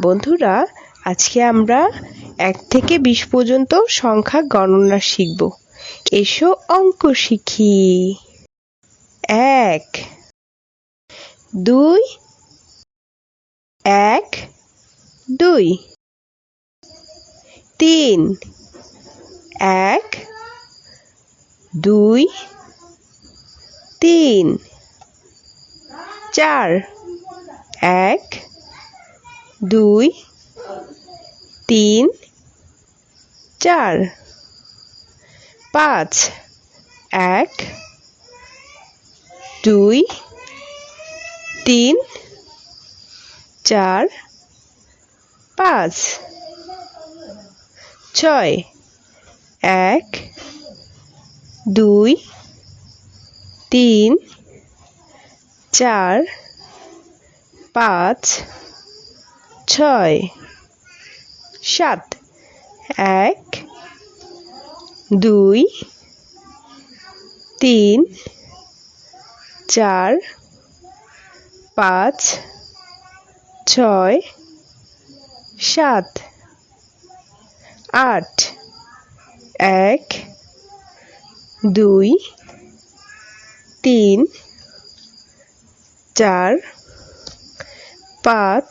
বন্ধুরা, আজকে আমরা এক থেকে বিশ পর্যন্ত সংখ্যা গণনা শিখব। এসো অঙ্ক শিখি। এক, দুই এক, দুই, তিন, এক, দুই, তিন, চার, এক দুই, তিন, চার, পাঁচ, এক, দুই, তিন, চার, পাঁচ, ছয়, এক, দুই, তিন, চার, পাঁচ ছয়, সাত, এক, দুই, তিন, চার, পাঁচ, ছয়, সাত, আট, এক, দুই, তিন, চার, পাঁচ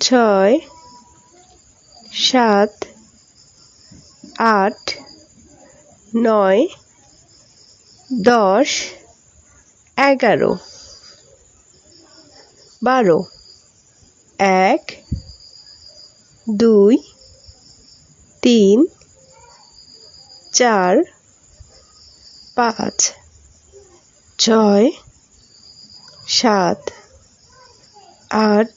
ছয়, সাত, আট, নয়, দশ, এগারো, বারো, এক, দুই, তিন, চার, পাঁচ, ছয়, সাত, আট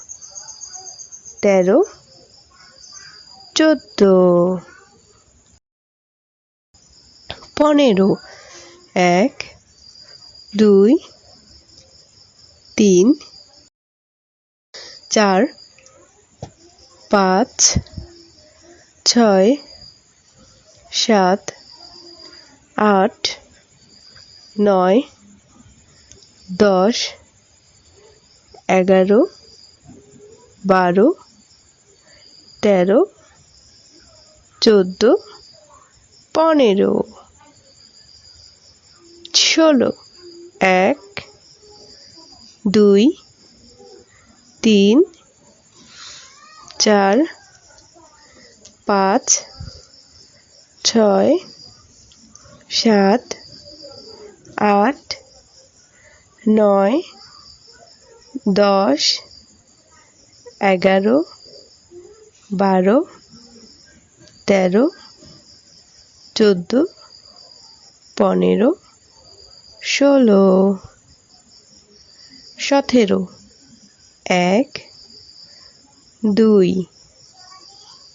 তেরো, চোদ্দ, পনেরো, এক, দুই, তিন, চার, পাঁচ, ছয়, সাত, আট, নয়, দশ, এগারো, বারো তেরো, চোদ্দ, পনেরো, ষোলো, এক, দুই, তিন, চার, পাঁচ, ছয়, সাত, আট, নয়, দশ, এগারো বারো, তেরো, চোদ্দ, পনেরো, ষোলো, সতেরো, এক, দুই,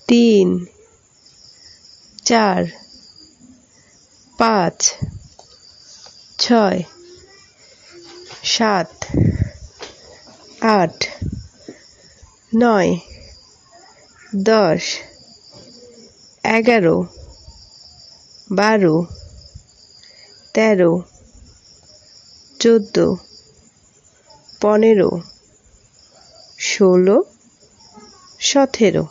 তিন, চার, পাঁচ, ছয়, সাত, আট, নয় দশ, এগারো, বারো, তেরো, চোদ্দ, পনেরো, ষোলো, সতেরো,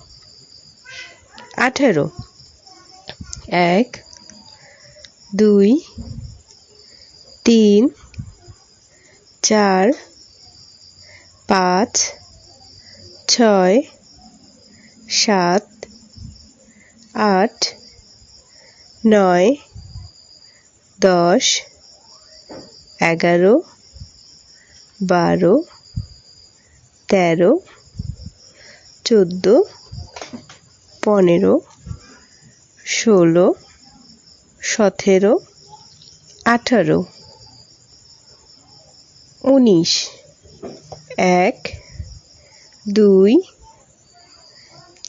আঠেরো, এক, দুই, তিন, চার, পাঁচ, ছয় সাত, আট, নয়, দশ, এগারো, বারো, তেরো, চোদ্দ, পনেরো, ষোলো, সতেরো, আঠারো, উনিশ, এক, দুই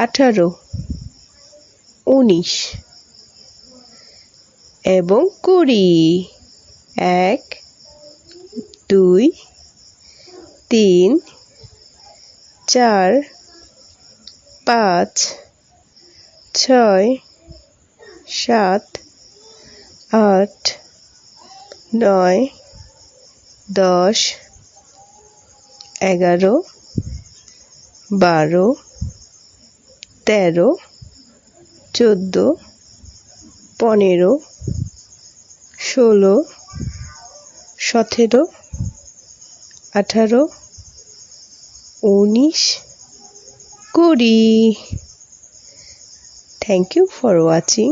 আঠারো, উনিশ এবং কুড়ি। এক, দুই, তিন, চার, পাঁচ, ছয়, সাত, আট, নয়, দশ, এগারো, বারো তেরো চোদ্দ পনেরো ষোলো সতেরো আঠারো উনিশ কুড়ি। Thank you for watching